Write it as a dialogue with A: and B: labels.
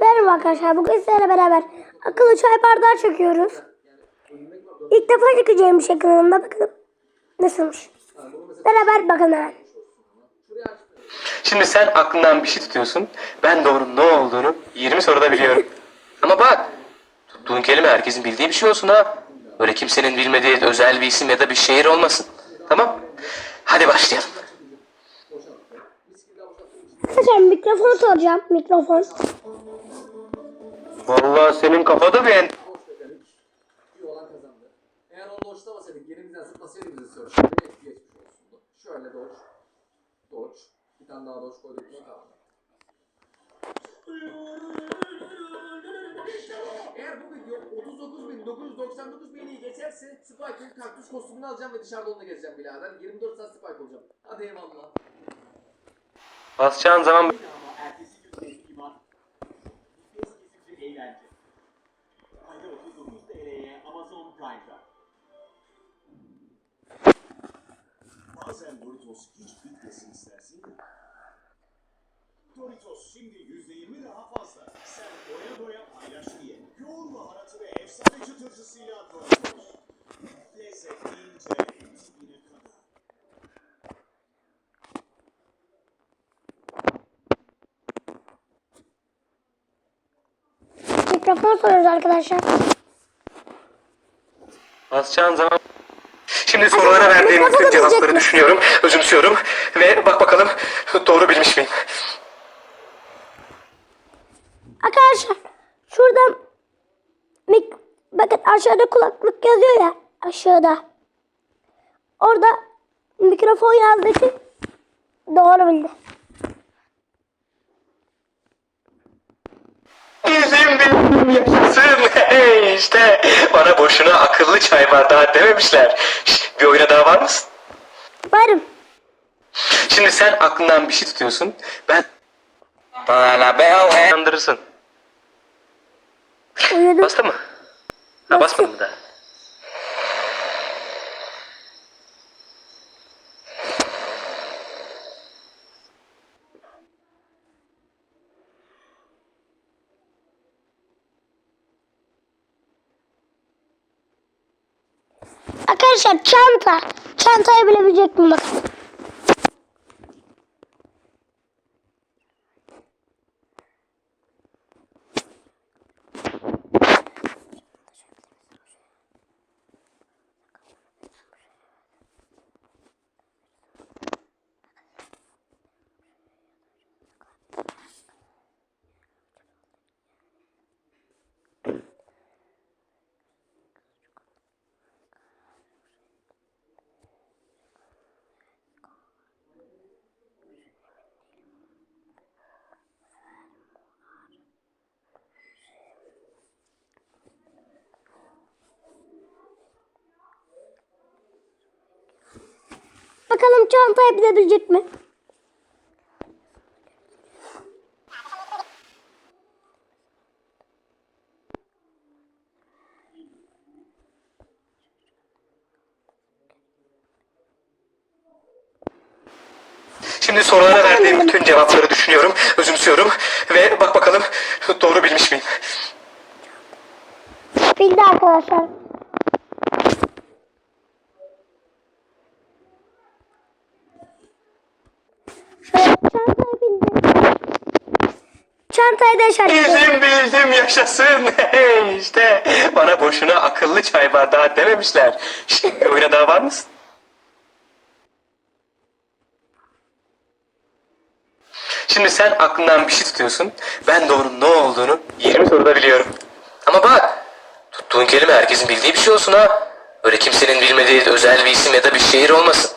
A: Merhaba arkadaşlar. Bugün sizlerle beraber akıllı çay bardağı çekiyoruz. İlk defa çekeceğim bir şey kanalımda bakalım. Nasılmış? Beraber bakalım hemen.
B: Şimdi sen aklından bir şey tutuyorsun. Ben onun ne olduğunu 20 soruda biliyorum. Ama bak tuttuğun kelime herkesin bildiği bir şey olsun ha. Öyle kimsenin bilmediği özel bir isim ya da bir şehir olmasın. Tamam? Hadi başlayalım.
A: Arkadaşlar mikrofonu soracağım. Mikrofon.
B: Vallahi senin kafada bir en...
C: iyi olan kazandı. Eğer onu doçlamasaydık yerimizden zıplasaydı bize söyleseydi geçmiş olsundu. Şöyle doç. Doç. Bir tane daha doç koyduk. Eğer bu video 39.999 beğeniyi geçerse Spike'ın kaktüs kostümünü alacağım ve dışarıda onunla gezeceğim birader. 24 saat Spike olacağım. Hadi eyvallah.
B: Basacağın zaman...
D: Doritos hiç bitmesin istersin ya. Doritos şimdi %20 daha fazla. Sen doya doya paylaş diye. Yoğun baharatı ve efsane çıtırtısıyla Doritos. Lezzet ince, dibine kadar.
A: Mikrofon soruyoruz arkadaşlar.
B: Basacağın zaman... Şimdi sorulara verdiğim bütün cevapları düşünüyorum, özümsüyorum ve bak bakalım doğru bilmiş miyim?
A: Arkadaşlar şurada mik bakın aşağıda kulaklık yazıyor ya aşağıda. Orada mikrofon yazdığı için doğru bildi.
B: Bizim bildim yaşasın. İşte bana boşuna akıllı çay bardağı dememişler. Şş, bir oyuna daha var mısın?
A: Varım.
B: Şimdi sen aklından bir şey tutuyorsun. Ben... Bana bel Yandırırsın.
A: Uyudum.
B: Bastı mı? Ha basmadın mı daha?
A: Arkadaşlar çanta. Çantayı bilebilecek mi bakalım. Çantayı bilebilecek mi?
B: Şimdi sorulara verdiğim bütün cevapları düşünüyorum, özümsüyorum ve bak bakalım doğru bilmiş miyim?
A: Bildi arkadaşlar. Şöyle çantayı bildi. Çantayı da işaretledim.
B: Bildim bildim yaşasın. İşte bana boşuna akıllı çay bardağı dememişler. Bir oyuna daha var mısın? Şimdi sen aklından bir şey tutuyorsun. Ben de onun ne olduğunu 20 soruda biliyorum. Ama bak tuttuğun kelime herkesin bildiği bir şey olsun ha. Öyle kimsenin bilmediği özel bir isim ya da bir şehir olmasın.